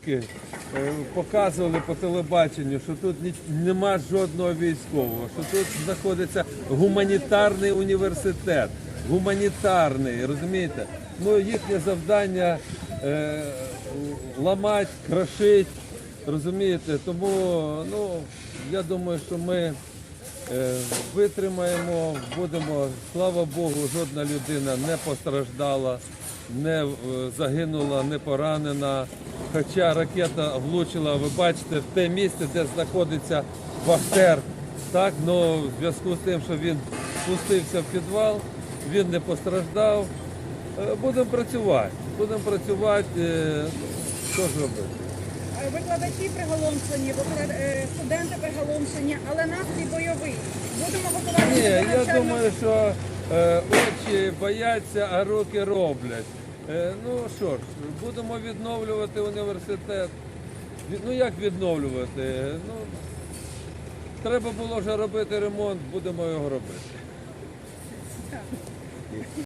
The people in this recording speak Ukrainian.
сутки е, показували по телебаченню, що тут нема жодного військового, що тут знаходиться гуманітарний університет. Гуманітарний, розумієте? Ну, їхнє завдання е, ламати, крошити, розумієте? Тому ну, я думаю, що ми Е, Витримаємо, будемо, слава Богу, жодна людина не постраждала, не е, загинула, не поранена. Хоча ракета влучила, ви бачите, в те місце, де знаходиться Бахтер. Так, ну, в зв'язку з тим, що він спустився в підвал, він не постраждав. Е, Будемо працювати. Будемо працювати. е, Що ж робити? Викладачі приголомшені, е, студенти приголомшені, але настрій бойовий. Будемо готувати Ні, я думаю, що е, очі бояться, а руки роблять. Е, ну що ж, будемо відновлювати університет. Ну як відновлювати? Ну, треба було вже робити ремонт, будемо його робити.